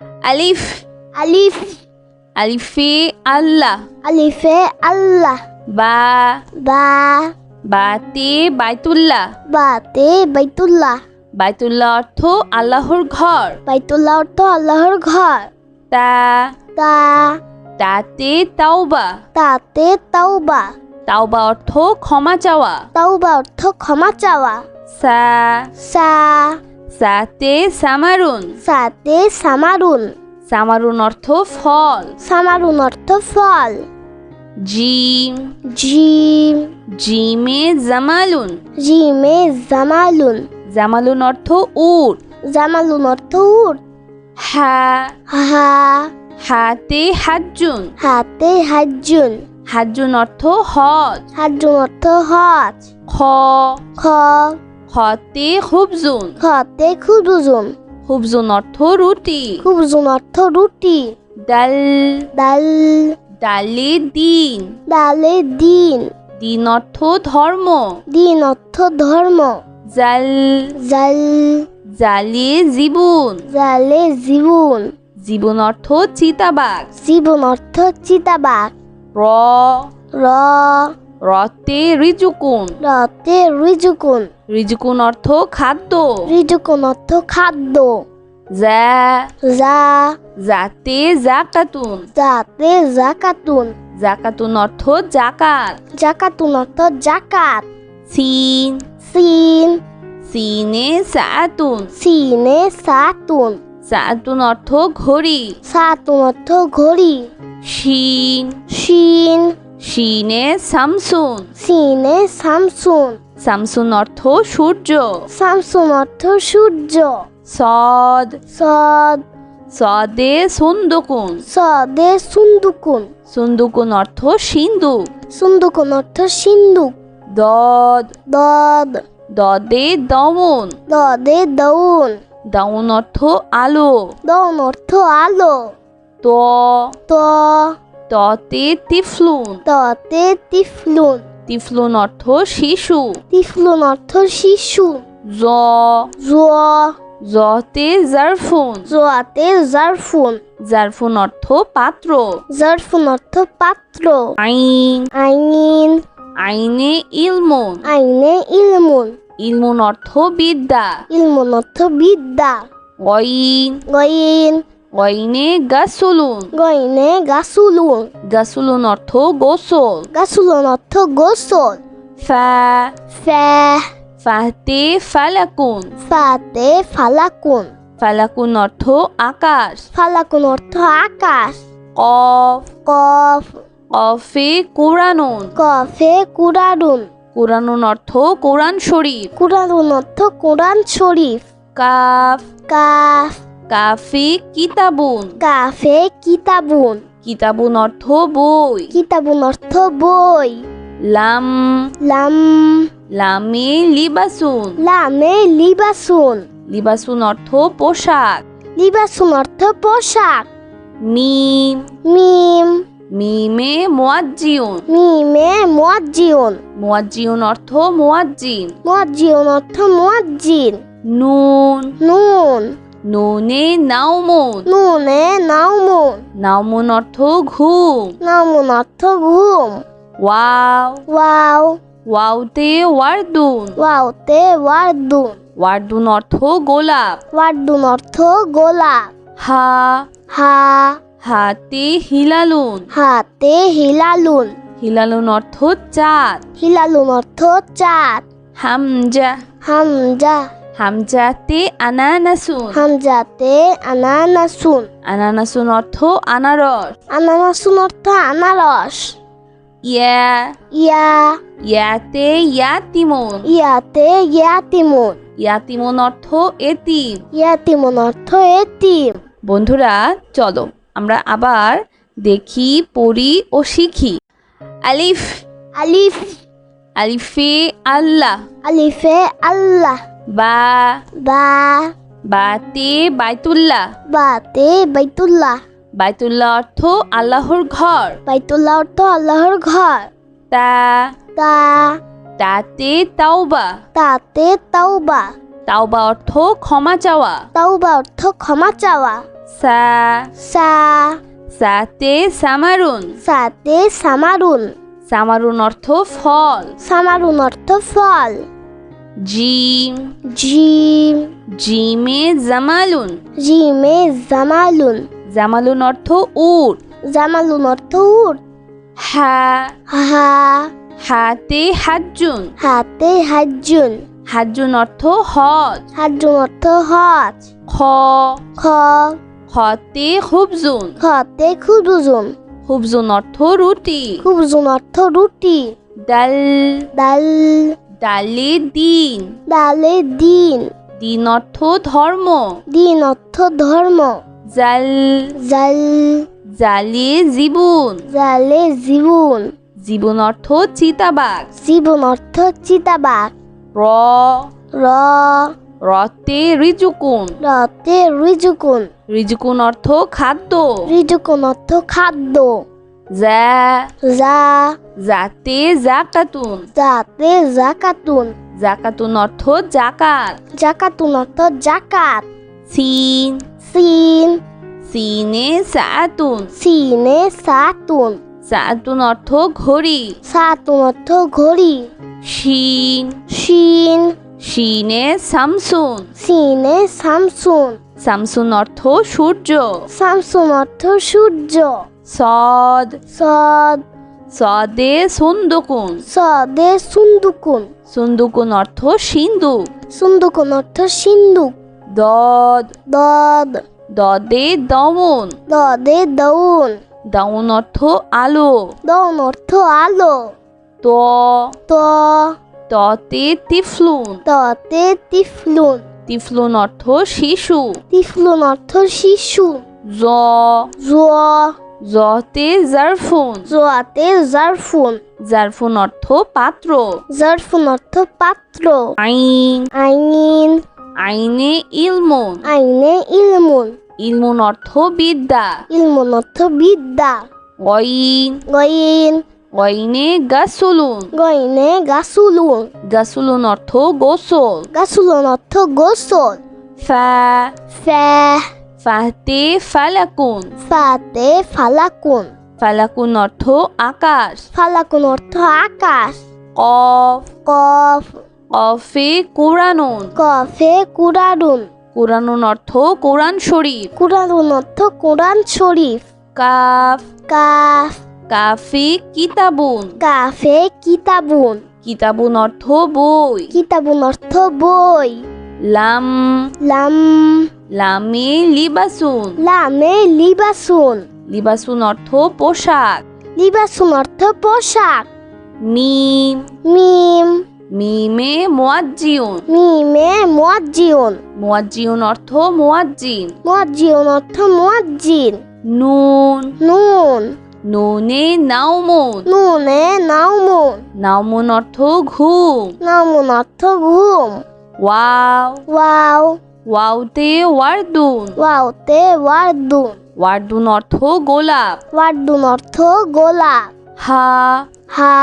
আলিফ। আলিফ। আলিফে আল্লাহ। আলিফে আল্লাহ। বা। বা। বাতে বাইতুল্লাহ। বাতে বাইতুল্লাহ। বাইতুল্লাহ অর্থ আল্লাহর ঘর। বাইতুল্লাহ অর্থ আল্লাহর ঘর। তা। তা। তাতে তাওবা। তাতে তাওবা। তাওবা অর্থ ক্ষমা চাওয়া। তাওবা অর্থ ক্ষমা চাওয়া। সা। সা। সাতে সামারুন। সাতে সামারুন। সামারুন অর্থ ফল। সামারুন অর্থ ফল। জিম। জিম। জিমে জামালুন। জিমে জামালুন। জামালুন অর্থ উট। জামালুন অর্থ উট। হা। হা। হাতে হাজ্জুন। হাতে হাজুন হাজ্জুন অর্থ হজ। হাজুন অর্থ হজ। খ। খ। খতে খুবজুন। খতে খুবজুন। খুবজুন অর্থ রুটি। খুবজুন অর্থ রুটি। ডাল। ডাল। ডালে দিন। ডালে দিন। দিন অর্থ ধর্ম। দিন অর্থ ধর্ম। জাল। জাল। জালে জীবন। জালে জীবন। জীবন অর্থ চিতাবাঘ। জীবন অর্থ চিতাবাঘ। র। র। রতে রিজুকুন। রতে রিজুকুন। রিজুকুন অর্থ খাদ্য। রিজুকুন অর্থ খাদ্য। যা। যা। জাতে জাকাতুন। যাতে জাকাতুন। জাকাতুন অর্থ জাকাত। জাকাতুন অর্থ জাকাত। সিন। সিন। সিনে সাতুন। সিনে সাতুন। সাতুন অর্থ ঘড়ি। সাতুন অর্থ ঘড়ি। শিন। শিন। শিনে সামসুন। সিনে সামসুন। সামসুন অর্থ সূর্য। সামসুন অর্থ সূর্য। সদ। সদ। সদে সুন্দকুন। সদে সুন্দুকুন। সুন্দুকুন অর্থ সিন্ধু। সুন্দুকুন অর্থ সিন্ধুক দদ। দদ। দদে দমন। দদে দৌন। দাউন অর্থ আলো। দৌন অর্থ আলো। ত। ত। ততে তিফলুন। ততে তিফলুন। তিফলুন অর্থ শিশু। তিফলুন অর্থ শিশু। জ। জ। জতে জারফুন। জোয়াতে জারফুন। জারফুন অর্থ পাত্র। জারফুন অর্থ পাত্র। আইন। আইন। আইনে ইলমুন। আইনে ইলমুন। ইলমুন অর্থ বিদ্যা। ইলমুন অর্থ বিদ্যা। গইন। গইন। গইনে গাসুলুন। গইনে গাছুলুন গাসুলুন অর্থ গোসল। গাছুলুন অর্থ গোসল। ফা। ফে। ফাতে ফালাকুন। ফাতে ফালাকুন। ফালাকুন অর্থ আকাশ। ফালাকুন অর্থ আকাশ। কফ। কফ। কফে কোরআনুন কফে কুরারুন কোরআনুন অর্থ কোরআন শরীফ। কুরারুন অর্থ কোরআন শরীফ। কাফ। কাফ। কাফে কিতাবুন। কাফে কিতাবুন। কিতাবুন অর্থ বই। কিতাবুন অর্থ বই। লাম। লাম। লামে লিবাসুন। লামে লিবাসুন। লিবাসুন অর্থ পোশাক। লিবাসুন অর্থ পোশাক। মিম। মিম। মিমে মোয়াজ্জিউন। মিমে মুয়াজ্জিউন। মোয়াজ্জিউন অর্থ মোয়াজ্জিন। মুয়াজ্জিউন অর্থ মুয়াজ্জিন। নুন। নুন। নুনে নাউমুন নুনে নাউমুন নাউমুন অর্থ ঘুম। নাউমুন অর্থ ঘুম। ওয়াও। ওয়াও। ওয়াওতে ওয়ার্দুন। ওয়াওতে ওয়ার্দুন। ওয়ার্দুন অর্থ গোলাপ। ওয়ার্দুন অর্থ গোলাপ। হা। হা। হাতে হিলালুন। হাতে হিলালুন। হিলালুন অর্থ চাঁদ। হিলালুন অর্থ চাঁদ। হামজা। হামজা। হামজাতে আনানাসুন। হামজাতে আনানাসুন। আনানাসুন অর্থ আনারস। আনানাসুন অর্থ আনারস। ইয়া। ইয়া। ইয়াতে ইয়াতিমুন। ইয়াতে ইয়াতিমুন। ইয়াতিমুন অর্থ এতিম। ইয়াতিমুন অর্থ এতিম। বন্ধুরা চলো আমরা আবার দেখি পড়ি ও শিখি। আলিফ। আলিফ। আলিফে আল্লাহ। আলিফে আল্লাহ। বা বা বাতে বাইতুল্লাহ। বাতে বাইতুল্লাহ। বাইতুল্লাহ অর্থ আল্লাহর ঘর। বাইতুল্লাহ অর্থ আল্লাহর ঘর। তা তা তাতে তাওবা। তাতে তাওবা। তাওবা অর্থ ক্ষমা চাওয়া। তাওবা অর্থ ক্ষমা চাওয়া। সা সা সাতে সামারুন। সাতে সামারুন। সামারুন অর্থ ফল। সামারুন অর্থ ফল। জিম জিম জিমে জামালুন জিমে জামালুন জামালুন অর্থ উট। জামালুন অর্থ উট। হা। হা। হাতে হাজ্জুন হাতে হাজুন হাজ্জুন অর্থ হজ। হাজুন অর্থ হজ। খ। খ। খতে খুবজুন। খতে খুবজুন। খুবজুন অর্থ রুটি। খুবজুন অর্থ রুটি। ডাল ডাল ডালে দিন। ডালে দিন। দিন অর্থ ধর্ম। দিন অর্থ ধর্ম। জাল জাল। জালে জীবন। জালে জীবন। জীবন অর্থ চিতাবাঘ। জীবন অর্থ চিতাবাঘ। র। র। রতে রিজুকুন রতে রিজুকুন রিজুকুন অর্থ খাদ্য। রিজুকুন অর্থ খাদ্য। যা যা জাতে জাকাতুন যাতে জাকাতুন জাকাতুন অর্থ জাকাত জাকাতুন অর্থ জাকাত সিন সিন সিনে সাতুন সিনে সাতুন সাতুন অর্থ ঘড়ি সাতুন অর্থ ঘড়ি শিন শিন শিনে সামসুন সিনে সামসুন সামসুন অর্থ সূর্য সামসুন অর্থ সূর্য সদ। সদ। সদে সুন্দকুন। সদে সুন্দুকুন। সুন্দুকুন অর্থ সিন্ধু। সুন্দুকুন অর্থ সিন্ধুক দদ। দদ। দদে দমন। দদে দৌন। দাউন অর্থ আলো। দৌন অর্থ আলো। ত। ত। ততে তিফলুন। ততে তিফলুন। তিফলুন অর্থ শিশু। তিফলুন অর্থ শিশু। জ। জ। জতে জারফুন। জোয়াতে জারফুন। জারফুন অর্থ পাত্র। জারফুন অর্থ পাত্র। আইন। আইন। আইনে ইলমুন। আইনে ইলমুন। ইলমুন অর্থ বিদ্যা। ইলমুন অর্থ বিদ্যা। গইন। গইন। গইনে গাসুলুন। গইনে গাছুলুন গাসুলুন অর্থ গোসল। গাছুলুন অর্থ গোসল। ফা ফে ফাতে ফালাকুন। ফাতে ফালাকুন। ফালাকুন অর্থ আকাশ। ফালাকুন অর্থ আকাশ। কফ। কফ। কফে কোরআনুন কফে কুরারুন কোরআনুন অর্থ কোরআন শরীফ। কুরারুন অর্থ কোরআন শরীফ। কাফ। কাফ। কাফে কিতাবুন। কাফে কিতাবুন। কিতাবুন অর্থ বই। কিতাবুন অর্থ বই। লাম লাম লামে লিবাসুন। লামে লিবাসুন। লিবাসুন অর্থ পোশাক। লিবাসুন অর্থ পোশাক। মিম। মিম। মিমে মোয়াজ্জিউন। মিমে মুয়াজ্জিউন। মোয়াজ্জিউন অর্থ মোয়াজ্জিন। মুয়াজ্জিউন অর্থ মুয়াজ্জিন। নুন। নুন। নুনে নাউমুন নুনে নাউমুন নাউমুন অর্থ ঘুম। নাউমুন অর্থ ঘুম। ওয়াও ওয়াও ওয়াওতে ওয়ার্দুন ওয়াওতে ওয়ার্দুন ওয়ার্দুন অর্থ গোলাপ ওয়ার্দুন অর্থ গোলাপ হা হা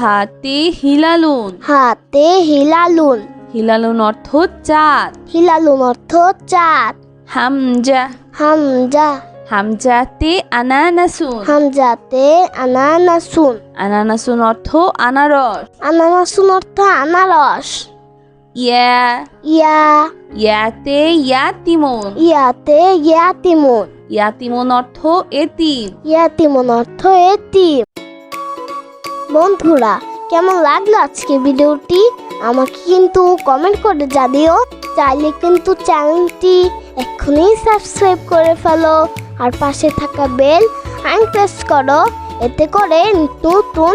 হাতে হিলালুন হাতে হিলালুন হিলালুন অর্থ চাঁদ হিলালুন অর্থ চাঁদ হামজা হামজা হামজাতে আনানাসুন হামজাতে আনানাসুন আনানাসুন অর্থ আনারস আনানাসুন অর্থ আনারস ইয়া ইয়া ইয়াতে ইয়াতিমুন ইয়াতে ইয়াতিমুন ইয়াতিমুন অর্থ এতিম ইয়াতিমুন অর্থ এতিম বন্ধুরা কেমন লাগল আজকে ভিডিওটি? আমাকে কিন্তু কমেন্ট করে জানিও। চাইলে কিন্তু চ্যানেলটি এক্ষুনি সাবস্ক্রাইব করে ফেলো। আর পাশে থাকা বেল আইন প্রেস করো। এতে করে নতুন